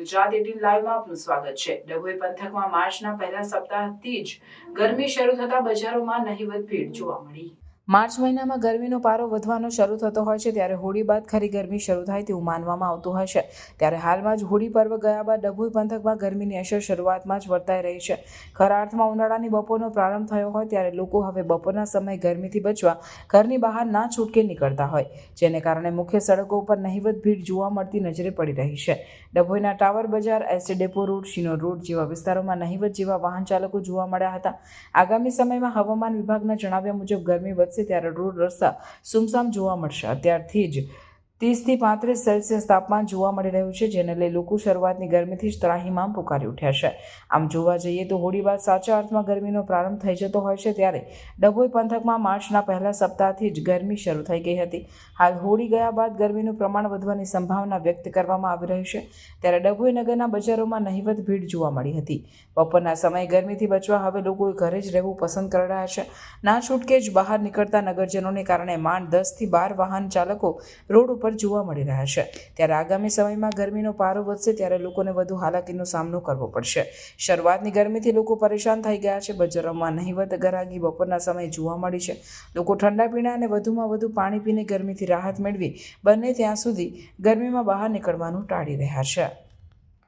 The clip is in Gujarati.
ગુજરાત એટીન લાઈવમાં આપનું સ્વાગત છે. ડભોઈ પંથકમાં માર્ચના પહેલા સપ્તાહથી જ ગરમી શરૂ થતા બજારોમાં નહીવત ભીડ જોવા મળી. માર્ચ મહિનામાં ગરમીનો પારો વધવાનો શરૂ થતો હોય છે, ત્યારે હોળી બાદ ખરી ગરમી શરૂ થાય તેવું માનવામાં આવતું છે. ત્યારે હાલમાં જ હોળી પર્વ ગયા બાદ ડભોઈ પંથકમાં ગરમીની અસર શરૂઆતમાં જ વર્તાઈ રહી છે. ખરા અર્થમાં ઉનાળાની બપોરનો પ્રારંભ થયો હોય, ત્યારે લોકો હવે બપોરના સમયે ગરમીથી બચવા ઘરની બહાર ના છૂટકે નીકળતા હોય, જેને કારણે મુખ્ય સડકો ઉપર નહિવત ભીડ જોવા મળતી નજરે પડી રહી છે. ડભોઈના ટાવર બજાર એસટી ડેપો રોડ, શિનો રોડ જેવા વિસ્તારોમાં નહિવત જેવા વાહન ચાલકો જોવા મળ્યા હતા. આગામી સમયમાં હવામાન વિભાગના જણાવ્યા મુજબ ગરમી વધશે ત્યારે રોડ રસ્તા સુમસામ જોવા મળશે. અત્યારથી જ ત્રીસથી પાંત્રીસ સેલ્સિયસ તાપમાન જોવા મળી રહ્યું છે, જેને લઈ લોકો શરૂઆતની ગરમીથી જ ત્રાહીમાં પુકારી ઉઠ્યા છે. આમ જોવા જઈએ તો હોળી બાદ સાચા અર્થમાં ગરમીનો પ્રારંભ થઈ જતો હોય છે, ત્યારે ડભોઈ પંથકમાં માર્ચના પહેલા સપ્તાહથી જ ગરમી શરૂ થઈ ગઈ હતી. હાલ હોળી ગયા બાદ ગરમીનું પ્રમાણ વધવાની સંભાવના વ્યક્ત કરવામાં આવી રહી છે, ત્યારે ડભોઈ નગરના બજારોમાં નહિવત ભીડ જોવા મળી હતી. બપોરના સમયે ગરમીથી બચવા હવે લોકો ઘરે જ રહેવું પસંદ કરી રહ્યા છે. ના છૂટકે જ બહાર નીકળતા નગરજનોને કારણે માંડ દસથી બાર વાહન ચાલકો રોડ ઉપર જોવા મળી રહ્યા છે. ત્યારે આગામી સમયમાં ગરમીનો પારો વધશે ત્યારે લોકોને વધુ હાલાકીનો સામનો કરવો પડશે. શરૂઆતની ગરમીથી લોકો પરેશાન થઈ ગયા છે. બજારોમાં નહીવત ગરાગી બપોરના સમયે જોવા મળી છે. લોકો ઠંડા પીણા અને વધુમાં વધુ પાણી પીને ગરમીથી રાહત મેળવી બંને ત્યાં સુધી ગરમીમાં બહાર નીકળવાનું ટાળી રહ્યા છે.